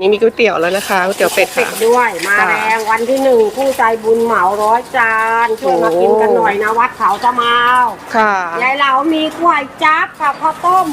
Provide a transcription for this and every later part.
อันนี้มีก๋วยเตี๋ยวแล้วนะคะก๋วยเตี๋ยวเป็ดติค่ะดด้วยมาค่ะแรงวันที่หนึ่งผู้ใจบุญเหมาร้อยจานช่วยมาโอ้ กินกันหน่อยนะวัดเขาจะมาเอาค่ะยายเหลามีกล้วยจั๊บกับข้าวต้ม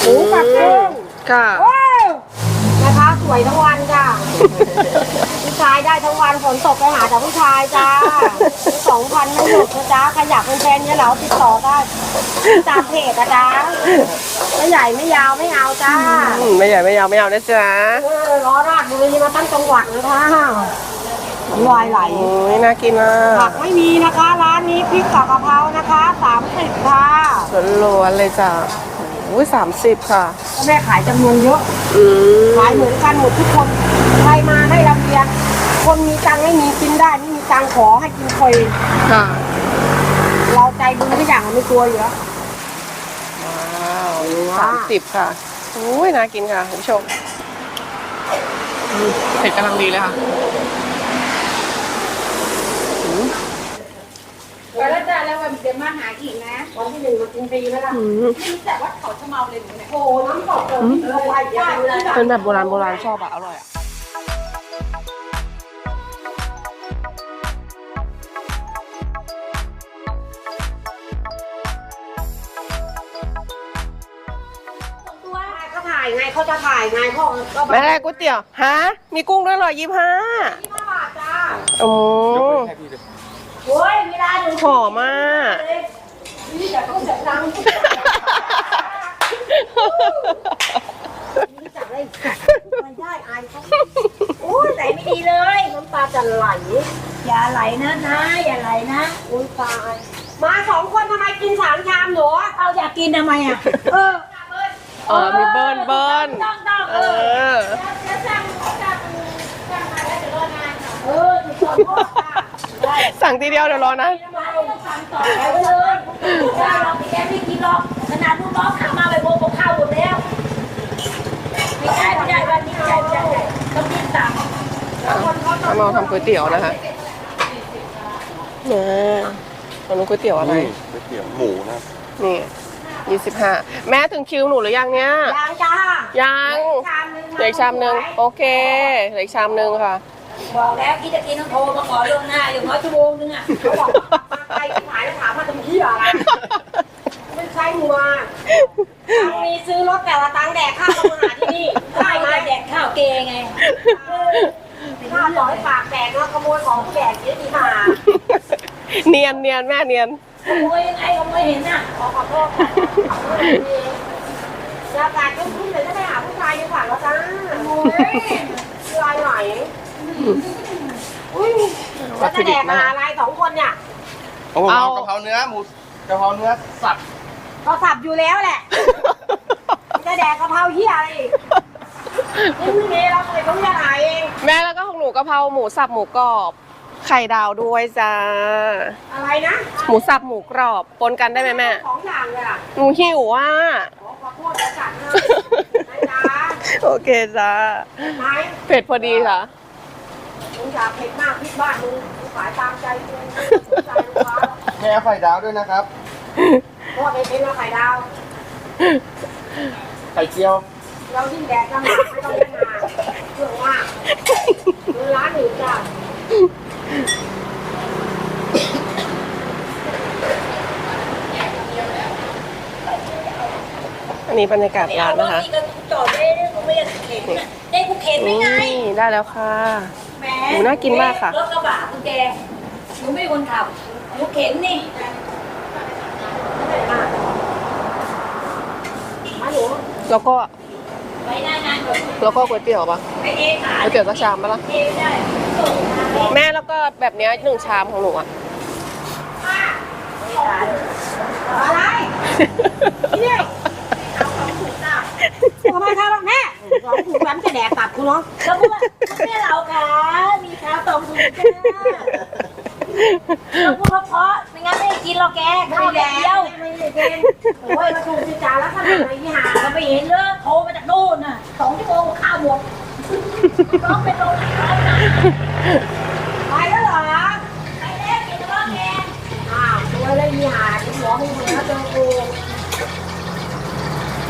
หมูกับกุ้งค่ะโอ้ยนะคะสวยทั้งวันจ้ะผู้ ชายได้ทั้งวันฝนตกไปหาแต่ผู้ชายจ้าสองพันไม่หยุดนะจ้าใครอยากเป็นแฟนยายเหลาติดต่อได้ตามเพจนะจ้าไม่ใหญ่ไม่ยาวไม่เอาจ้าอืมไม่ใหญ่ไม่ยาวไม่เอานะจ๊ะเออล้อราดบุรีมาตั้งจังหวัดเลยค่ะน้ำลายไหล โอ้ยน่ากินมาผักกไม่มีนะคะ ร้านนี้พริกกับกะเพรานะคะสามสิบค่ะล้วนๆเลยจ้ะอุ้ยสามสิบค่ะ แม่ขายจำนวนเยอะอืมขายเหมือนกันหมดทุกคนใครมาให้ลำเลียง คนมีตังค์ไม่มีกินได้ไม่มีตังค์ขอให้กินฟรีค่ะเราใจบุญทุกอย่างเราไม่กลัวอยู่แล้ว ว้าวสามสิบค่ะอุ้ยน่ากินค่ะคุณผู้ชมอืมเผ็ดกำลังดีเลยค่ะอืมแล้วจ้าแล้ววันเดี๋ยวมาหาอีกนะวันที่หนึ่งมากินฟรีไหมล่ะอืมไม่รู้จักว่าเขาจะเมาเลยหนูเนี่ยโอ้น้ำตกเติมลงไปได้เลย เป็นแบบโบราณโบราณชอบอะอร่อยอะ จะถ่ายไงเขาก็แม่แรกก๋วยเตี๋ยวฮะมีกุ้งด้วยเหรอยี่ห้าที่ห้าบาทจ้าโอ้โอ้ยเวลาหนูหอมมากนี่แต่ต้องเสียงดังนี่จับได้ไม่ได้อายเขาโอ้ยไหลไม่ดีเลยน้ำตาจะไหล อย่าไหลนะนะอย่าไหลนะอุ้ยตายมาสองคนทำไมกินสามชามหนูเอาอยากกินทำไมอะเออ เออมีเบิ้ลเบิ้ลต้องต้องเอเอออแล้วสั่งสั่งสั่งมาแล้วเดี๋ยวรอนานเออถูกต้องพ่อค่ะได้สั่งทีเดียวเดี๋ยวรอนะมาต้องสั่งต่อแถวเลยได้เราแกไม่กินหรอกขนาดลูกน้องทำมาไปโบกข้าวหมดแล้ว ไม่ได้ไม่ได้วันนี้ไม่ได้ไม่ได้ต้องกินสั่งเอามาทำก๋วยเตี๋ยวนะคะเนี่ยอันนู้นก๋วยเตี๋ยวอะไรนี่ก๋วยเตี๋ยวหมูนะ นี่ ยี่สิบห้าแม่ถึงคิวหนูหรือยังเนี่ย ยังจ้ายังชามนึงเหลืออกชามหนึ่งโอเคเหลืออกชามหนึ่งค่ะ บอกแล้วคิดจะกินต้องโทรมาขอล่วงหน้าอย่างน้อยชั่วโมงนึงอะเขาบอกมาใครที่ขายแล้วถามมาทำที่อะไรไม่ใช่หัวตังมีซื้อรถแต่ละตังค์แดกข้าวมาหาที่นี่ใช่ได้ไหมมาแดกข้าวเกงไงข้าวต่อให้ปากแตกแล้วขโมยของแดกเยอะดีมาเนียนเนียนแม่เนียน ขโมยยังไงขโมยเห็นน่ะขอขอโทษค่ะยาแตกก็ขึ้นเลยจะไปหาผู้ชายดีกว่าแล้วจ้าโอ้ยลายไหลอุ้ยแล้วจะแดกมาอะไรสองคนเนี่ยเอาผมเอาเอากะเพราเนื้อหมูกะเพราเนื้อสับก็สับอยู่แล้วแหละ จะแดกกะเพราเฮียอะไรอีกนี่ไม่มีเราเลยต้องจะหาเองแม่แล้วก็ของหนูกะเพราหมูสับหมูกรอบ ไข่ดาวด้วยจ้า อะไรนะหมูสับหมูกรอบปนกันได้ไหมแม่ สองอย่างเลยอะหนูหิวอะขอขอโทษจะจัดนะนะจ๊ะโอเคจ้า ไหนเผ็ดพอดีค่ะมึงอยากเผ็ดมากพิดบ้านมึงมึงขายตามใจกูใจลูกค้าแม่เอาไข่ดาวด้วยนะครับเพราะว่าไปเป็นเราไข่ดาว ไข่เจียวเรายิ่งแดกลำบากไม่ต้องได้มาเรื่องมากเวลาหนึ่งจ้ะ อั นนี้บรรยากาศร้านนะคะนี่ก็จอดได้ได้กูไม่ได้เข็นน่ะได้กูเข็นไม่นี่ไงได้แล้วค่ะแหมหมูน่ากินมากค่ะรถกระบะกุญแจหนูไม่ได้คนขับหนูเข็นนี่มาหนูแล้วก็ไปได้นานกว่าแล้วก็ก๋วยเตี๋ยวปะไปเองขาก๋วยเตี๋ยวสักชามปะล่ะเองได้ส่งมาเองแม่แล้วก็แบบเนี้ยหนึ่งชามของหนูอะอะไรนี่ ทำไมครับแม่สองถุงแว้นจะแดกกลับคุณเนาะแล้วพวกแม่เราค่ะมีข้าวต้มสุกจ้าเราพูดเพราะๆไม่งั้นไม่ได้กินหรอกแกข้าวแดดเดียวไม่ได้เป็นโอ้ยมาถูกจิจาแล้วขนาดไหนที่หาเราไปเห็นเลยโทรมาจากนู่นน่ะสองชั่วโมงข้าวหมดร้องเป็นโรงงานนะไปแล้วเหรอ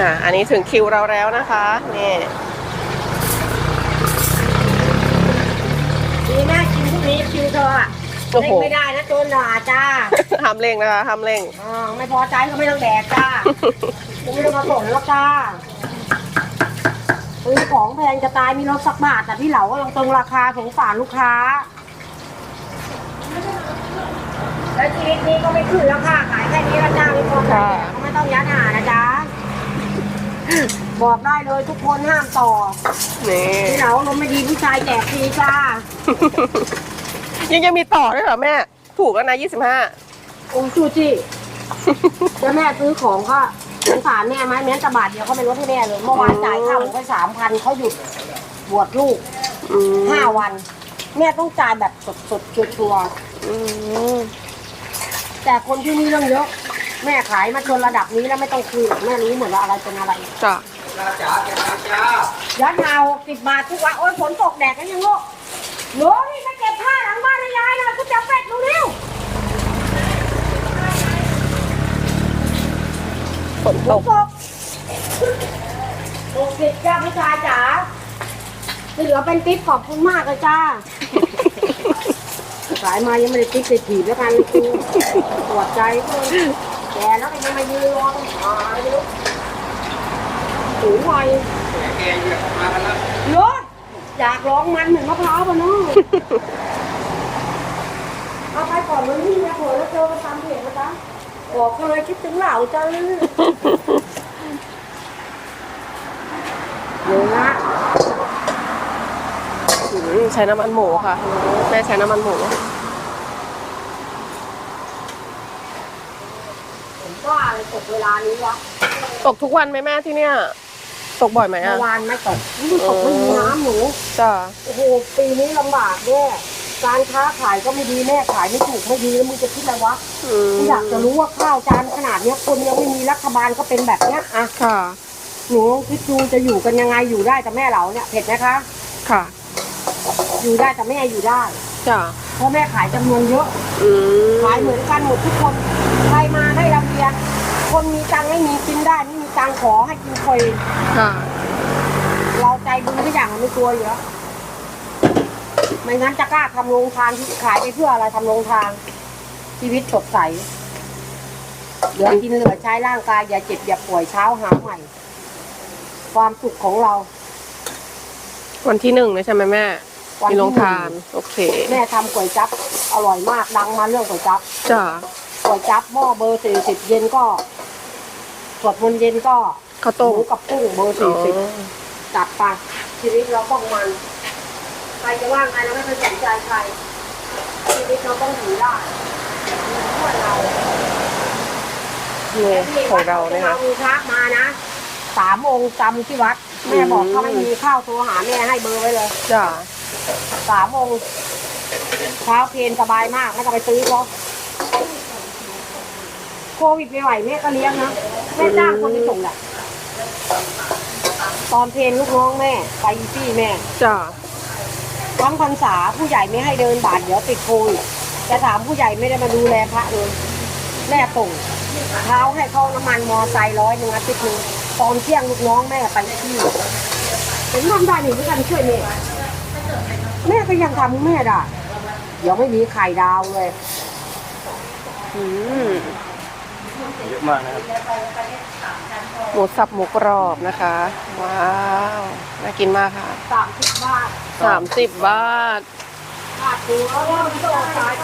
นะอันนี้ถึงคิวเราแล้วนะคะนี่ดีมากิวพรุ่นี้คิวเธออะโอ้โหไม่ได้นะโจนด่าจ้าห้ามเร่งนะคะห้ามเร่ง อ๋อไม่พอใจก็ไม่ต้องแดกจ้าไม่ต้องมาบ่นหรอจ้าซื้อของแพงจะตายมีรถสักบาทแต่พี่เหลาก็ลังตรงราคาสงสารลูกค้า แล้วชีวิตนี้ก็ไม่ขึ้นแล้วค่ะขายแค่นี้แล้วจ้าไม่พอใจค่ะ ก็ไม่ต้องยัดหานะจ้า บอกได้เลยทุกคนห้ามต่อนี่ พี่เหลาลมไม่ดีผู้ชายแจกฟรีจ้ายังยังมีต่อด้วยเหรอแม่ ถูกแล้วนะยี่สิบห้าโอ้ชูจิแล้วแม่ซื้อของก็สงสารแม่ไหมแม้แต่บาทเดียวเขาไม่ลดให้แม่เลย เมื่อวานจ่ายค่าหมูไปสามพันเขาหยุดบวชลูกห้าวัน แม่ต้องจ่ายแบบสดๆชัวร์อืมๆแต่คนที่นี่เรื่องเยอะ แม่ขายมาจนระดับนี้แล้วไม่ต้องคุยหรอกแม่รู้หมดว่าอะไรเป็นอะไรจ้ะยัดเงาสิบบาททุกวันโอ้ยฝนตกแดดกันยังโลกโหลนี่มาเก็บผ้าหลังบ้านให้ยายนะกูจะเป็ดดูเร็วฝนฝตนกตกตกสิบจ้าผู้ชายจ๋าที่เหลือเป็นติ๊บขอบคุณมากเลยจ้าขายมายังไม่ได้ติ๊บติดถีบแล้วกันกูปวดใจกู แล้วก็ยังมายืนรอต้องหาอยู่สูงวัยรถอยากร้องมันเหมือนมะพร้าวปะเนาะเอาไปก่อนเลยนี่นะเผื่อแล้วเจอกันตามเพจนะจ๊ะบอกก็เลยคิดถึงเหล่าจ้าเดี๋ยวนะอืมใช้น้ำมันหมูค่ะ แม่ใช้น้ำมันหมูว่าอะไร ตกเวลานี้วะตกทุกวันไหมแม่ที่เนี่ย ตกบ่อยไหมเมื่อะ อวานไม่ตกนี่ตกไม่มีน้ำหนู จ้ะโอ้โห ปีนี้ลำบากแน่การค้าขายก็ไม่ดีแม่ขายไม่ถูกไม่ดีแล้วมึงจะคิดอะไรวะอืมกูอยากจะรู้ว่าข้าวจานขนาดเนี้ยคนยังไม่มีรัฐบาลก็เป็นแบบเนี้ยอะค่ะ หนูลองคิดดูจะอยู่กันยังไงอยู่ได้แต่แม่เราเนี่ยเผ็ดไหมคะ ค่ะอยู่ได้แต่แม่อยู่ได้ จ้ะเพราะแม่ขายจำนวนเยอะ อืมขายเหมือนกันหมดทุกคน ใครมาได้ลำเรียน คนมีตังค์ไม่มีกินได้ไม่มีตังค์ขอให้กินฟรีค่ะเราใจบุญทุกอย่างเราไม่กลัวอยู่แล้วไม่งั้นจะกล้าทำโรงทานที่ขายไปเพื่ออะไรทำโรงทาน ชีวิตสดใสเหลือกินเหลือใช้ร่างกายอย่าเจ็บอย่าป่วยเช้าหาใหม่ ความสุขของเรา วันที่หนึ่งเลยใช่ไหมแม่วันมีที่โรงหนึ่งทาน โอเคแม่ทำก๋วยจั๊บอร่อยมากดังมาเรื่องก๋วยจั๊บจ้ะก๋วยจั๊บหม้อเบอร์สี่สิบเย็นก็ สวดมนต์เย็นก็ข้าวหต้มมูกับกุ้งเบอร์อ๋สี่สิบอจัดไปชีวิตเราต้องมัน ใครจะว่างใครเราไม่เคยสนใจใคร ชีวิตเราต้องอยู่ได้ช่วยเรานี่ของเราเนี่ยค่ะมีพระมานะสามองค์จำที่วัดแม่บอกเขาไม่มีข้าวโทรหาแม่ให้เบอร์ไว้เลย จ้ะสามองค์เช้าเพลนสบายมากไม่ต้องไปซื้อเขาโควิดไม่ไหวแม่ก็เลี้ยงนะ แม่จ้างคนไปส่งแหละตอนเพลนลูกน้องแม่ ไปอีซี่แม่จ้ะทั้งพรรษาผู้ใหญ่ไม่ให้เดินบาทเดี๋ยวติดโควิดจะถามผู้ใหญ่ไม่ได้มาดูแลพระเลยแม่ส่งเท้าให้เข้าน้ำมันมอไซค์ร้อยหนึ่งอาทิตย์หนึ่งตอนเที่ยงลูกน้องแม่ไปที่เห็นทำได้หนึ่งด้วยกันช่วยแม่แม่ก็ยังทำแม่ได้เดี๋ยวไม่มีไข่ดาวเลย อืม เยอะมากนะครับหมูสับหมูกรอบนะคะ ว้าว น่ากินมากค่ะสามสิบบาทสามสิบบาทขาดตัวแล้วก็โตขาย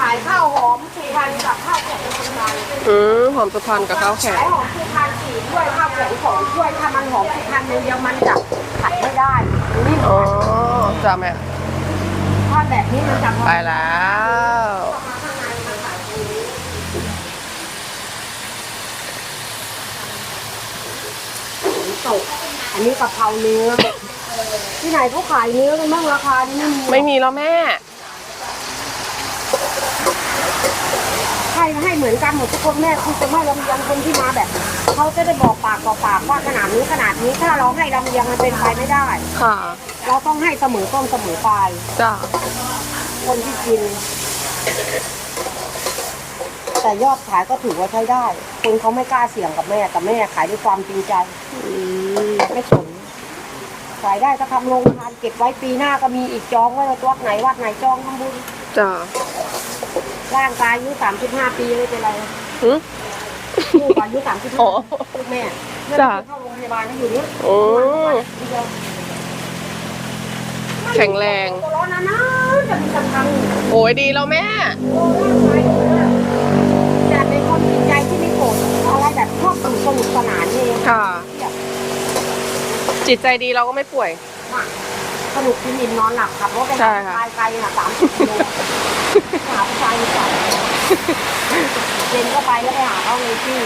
ขายข้าวหอมสี่พันกับข้าวแข็งคนละอืมหอมสุพรรณกับข้าวแข็งขายหอมสี่พันสี่ถ้วยข้าวแข็งสองถ้วยถ้ามันหอมสี่พันเดียวมันจะขัดไม่ได้นี่อ๋อจ้ะแม่ถ้าแบบนี้มันจะไปแล้ว ตก อันนี้กะเพราเนื้อ ที่ไหนเขาขายเนื้อกันบ้างราคานี่ไม่มีไม่มีแล้วแม่ ให้ให้เหมือนกันหมดทุกคนแม่คือจะไม่ลำเอียงคนที่มาแบบเขาจะได้บอกปากต่อปากว่าขนาดนี้ขนาดนี้ถ้าเราให้ลำเอียงมันเป็นไปไม่ได้ ค่ะเราต้องให้เสมอต้นเสมอปลายจ้ะคนที่กิน แต่ยอดขายก็ถือว่าใช้ได้ คนเขาไม่กล้าเสี่ยงกับแม่แต่แม่ขายด้วยความจริงใจอืมไม่สนขายได้ก็ทำโรงทานเก็บไว้ปีหน้าก็มีอีกจองไว้วัดไหนวัดไหนจองทำบุญจ้าร่างกายอายุสามสิบห้าปีไม่เป็นไรหืมลูกอายุสามสิบอ๋ห้าอลูกแม่แม่จ้ะไม่เข้าโรงพยาบาลก็อยู่เนี้ยโอ้ทีเดียวแข็งแรงตัวร้อนนะนะจะมีกำลังโอ้ยดีแล้วแม่ อะไรแบบชอบสนุกสนุกสนานเองค่ะ จิตใจดีเราก็ไม่ป่วย สนุกกินอิ่มนอนหลับขับรถไปใช่หาค่ะชายไกลน่ะสามสิบกิโลหาผู้ชายดีกว่าเย็นก็ไปแล้วไปหาเขาเลยที่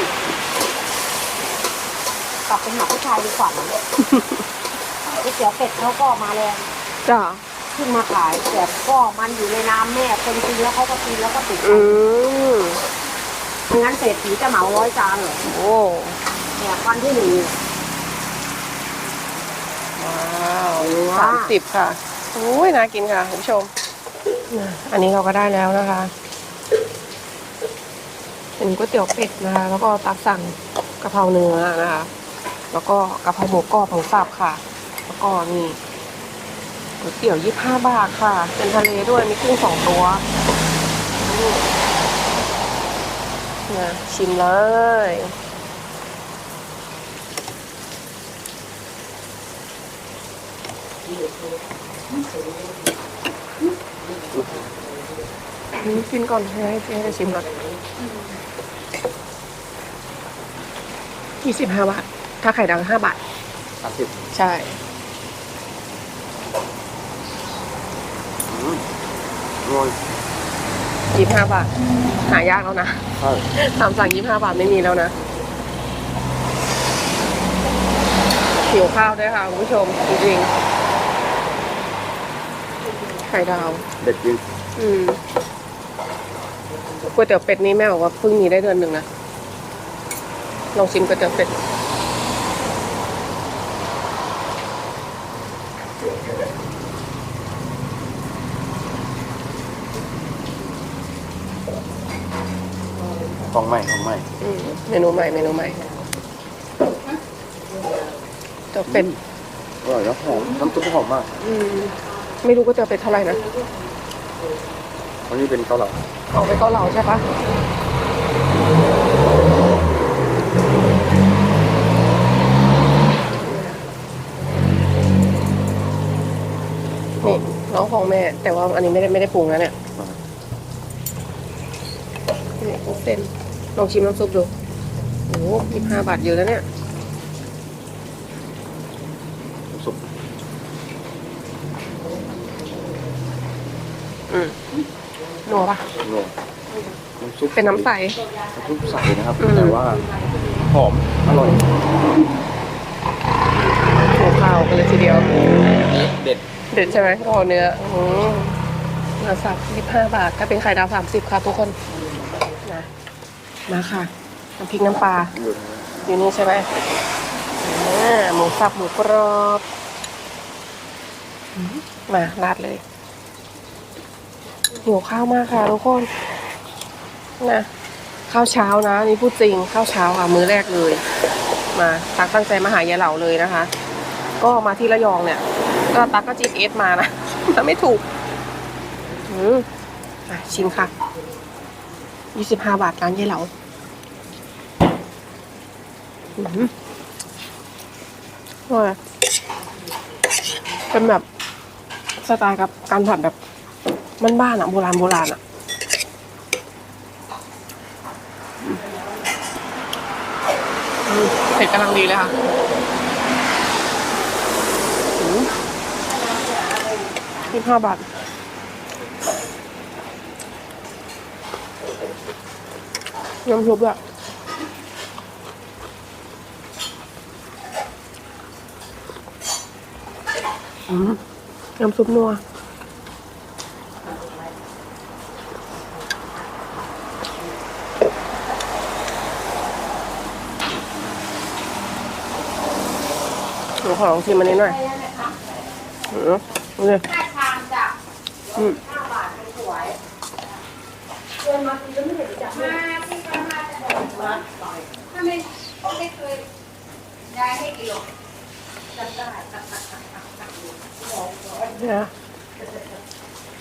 กลับไปหาผู้ชายดีกว่าก๋วยเตี๋ยวเป็ดเขาก็มาแรงจ้าขึ้นมาขายแต่ก็มันอยู่ในน้ำแม่คนกินแล้วเขาก็กินแล้วก็ติดอืม ไม่งั้นเศรษฐีจะเหมาร้อยจานเหรอโอ้เนี่ยวันที่หนึ่งว้าวว้าสาวมสิบค่ะโอ้ยน่ากินค่ะคุณผู้ชมน่ะอันนี้เราก็ได้แล้วนะคะเป็นก๋วยเตี๋ยวเป็ดนะคะ แล้วก็ตักสั่งกะเพราเนื้อนะคะ แล้วก็กะเพราหมูกรอบของสับค่ะ แล้วก็นี่ก๋วยเตี๋ยวยี่ห้าบาทค่ะ เป็นทะเลด้วยมีกุ้งสองตัว นี่นะชิมเลยอืมกินก่อนให้ให้ให้ชิมก่อนยี่สิบห้าบาท ถ้าไข่ดาวห้าบาทสามสิบใช่รวย ยี่ห้าบาท หายากแล้วนะใช่ตามสั่งยี่ห้าบาทไม่มีแล้วนะหิวข้าวด้วยค่ะคุณผู้ชม จริงๆไข่ดาว เด็ดจริงอืมก๋วยเตี๋ยวเป็ดนี่แม่บอกว่าเพิ่งมีได้เดือนหนึ่งนะ ลองชิมก๋วยเตี๋ยวเป็ด ของใหม่ของใหม่อืมเมนูใหม่เมนูใหม่เตี๋ยวเป็ดอร่อยแล้วหอมน้ำซุปหอมมากอืมไม่รู้ก๋วยเตี๋ยวเป็ดเท่าไหร่นะวันนี้เป็นเกาเหลาเอาไปเกาเหลาใช่ปะนี่น้องของแม่ แต่ว่าอันนี้ไม่ได้ไม่ได้ปรุงนะเนี่ยนี่คลุกเส้น ลองชิมน้ำซุปดู โอ้ยี่ห้าบาทเยอะแล้วเนี่ยน้ำซุปอืมนัวปะนัวน้ำซุปเป็นน้ำใส น้ำซุปใสนะครับ อืม แต่ว่าหอม อร่อย หัวข้าวกันเลยทีเดียว เด็ด เด็ดใช่ไหมรอเนื้ออืมเนื้อสับยี่ห้าบาท ถ้าเป็นไข่ดาวสามสิบค่ะทุกคนนะ มาค่ะน้ำพริกน้ำปลาอยู่นี่ใช่ไหมหมูสับหมูกรอบมาราดเลยหิวข้าวมากค่ะทุกคนนะข้าวเช้านะนี่พูดจริงข้าวเช้าค่ะมื้อแรกเลย มาตักตั้งใจมาหายายเหล่าเลยนะคะ ก็มาที่ระยองเนี่ย ก็ตักก็จีเอสมานะแต่ไม่ถูกอืมอะชิมค่ะ ยี่สิบห้าบาทร้านยายเหลาอืมอร่อยเป็นแบบสไตล์กับการผัดแบบบ้านๆอะ โบราณโบราณอะอืมอืมเผ็ดกำลังดีเลยค่ะยี่ห้าบาท น้ำซุปอะอืมน้ำซุปนัวหนูขอลองชิมอันนี้หน่อยอืมนี่ได้ชามจ้ะอืมห้า บาทไม่สวยเดินมาทีก็ไม่เห็นจะมาที่ข้างหน้าจะบอกว่าถ้าไม่ไม่เคยได้ให้กิโลจำได้นะ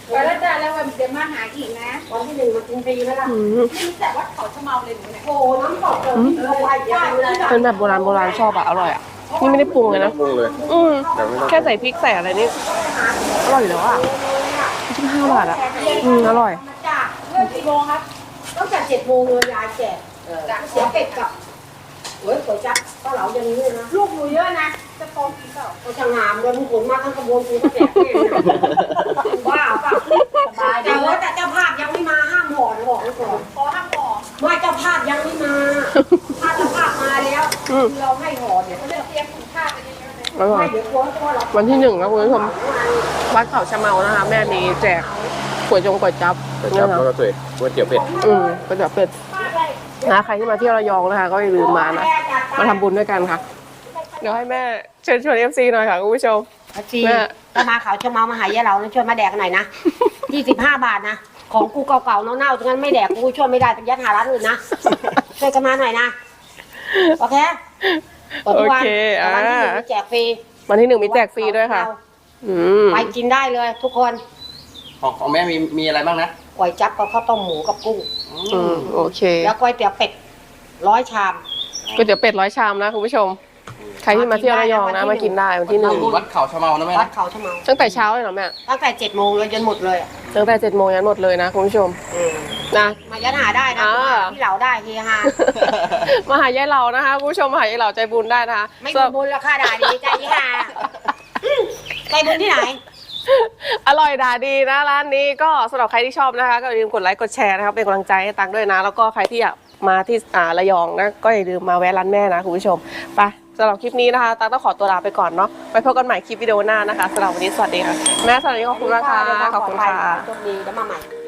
ไปแล้วจ้าแล้ววันเดี๋ยวมาหาอีกนะวันที่หนึ่งมากินฟรีไหมล่ะอืมไม่รู้แต่ว่าเขาจะเมาเลยหนูเนี่ยโอ้น้ำตกเลยที่เราไว้ยาวเลยเป็นแบบโบราณโบราณชอบอะอร่อยอะนี่ไม่ได้ปรุงเลยนะปรุงเลยอืมแต่ไม่ต้องแค่ใส่พริกใส่อะไรนี่อร่อยอยู่แล้วอะยี่ห้าบาทอะอืมอร่อยมาจากเรื่องกี่โมงครับ ตั้งแต่เจ็ดโมงเลยยายแจกเสียเป็ดกับเฮ้ยก๋วยจั๊บก็เหลาอย่างนี้เลยนะลูกหนูเยอะนะ จะโตกินเปล่าก็จะงามเลยมึงขนมาทั้งกระบวนกูก็แจกแน่นะบ้าเปล่าสบายแต่ดีว่าแต่เจ้าภาพยังไม่มาห้ามห่อนะบอกไว้ก่อนขอห้ามหมอไม่เจ้าภาพยังไม่มาถ้าเจ้าภาพมาแล้วอืมเราให้ห่อเนี่ยเขาจะเตรียมถุงผ้าไปเยอะๆเลยอร่อไม่ยเดี๋ยวกลัวกลัวเราวันที่หนึ่งนะคุณผู้ชมวัดเขาชะเมานะคะ แม่มีแจก ก๋วยจงก๋วยจั๊บก๋วยเนี่จั๊ยบนะแล้วก็ก๋วยเตี๋ยวเป็ดอืมก๋วยจั๊บเป็ดนะใครที่มาเที่ยวระยองนะคะ ก็อย่าลืมมานะมาทำบุญด้วยกันค่ะ เดี๋ยวให้แม่เชิญชวนเอฟซีหน่อยค่ะคุณผู้ชมจีแม่ ถ้ามาเขาชะเมามาหายายเรานะช่วยมาแดกหน่อยนะยี่สิบห้าบาทนะ ของกูเก่าๆเน่าๆตรงนั้นไม่แดกกูช่วยไม่ได้เป็นยัดหาร้านอื่นนะช่วยกันมาหน่อยนะ โอเคเปิดทุกวันโอเคแต่วันที่หนึ่งอ่ามีแจกฟรีวันที่หนึ่งมีแจกฟรีด้วยค่ะ อืม ไปกินได้เลยทุกคน ของของแม่มีมีอะไรบ้างนะก๋วยจั๊บกับข้าวต้มหมูกับกุ้งอืมโอเคแล้วก๋วยเตี๋ยวเป็ดร้อยชามก๋วยเตี๋ยวเป็ดร้อยชามนะคุณผู้ชม ใครที่มาเที่ยวระยองนะมากินได้วันที่หนึ่งวัดเขาชะเมานะแม่วัดนะเขาชะเมาตั้งแต่เช้าเลยเหรอแม่ตั้งแต่เจ็ดโมงเลยจนหมดเลยอะตั้งแต่เจ็ดโมงยันหมดเลยนะคุณผู้ชมนะมายัดหาได้นะอ่าพี่เหลาได้เฮฮามาหายายเหล่านะคะคุณผู้ชมมาหายายเหล่าใจบุญได้นะคะไม่มีบุญราคาด่าดีใจยี่ห้าใจบุญที่ไหน อร่อยด่าดีนะร้านนี้ก็สำหรับใครที่ชอบนะคะ ก็อย่าลืมกดไลค์กดแชร์นะครับเป็นกำลังใจให้ตังด้วยนะ แล้วก็ใครที่อยากมาที่อ่าระยองนะก็อย่าลืมมาแวะร้านแม่นะคุณผู้ชมไปสำหรับคลิปนี้นะคะตังต้องขอตัวลาไปก่อนเนาะไปพบกันใหม่คลิปวิดีโอหน้านะคะสำหรับวันนี้สวัสดีค่ะแม่สวัสดีขอบคุณมากค่ะขอบคุณค่ะโชคดีแล้วมาใหม่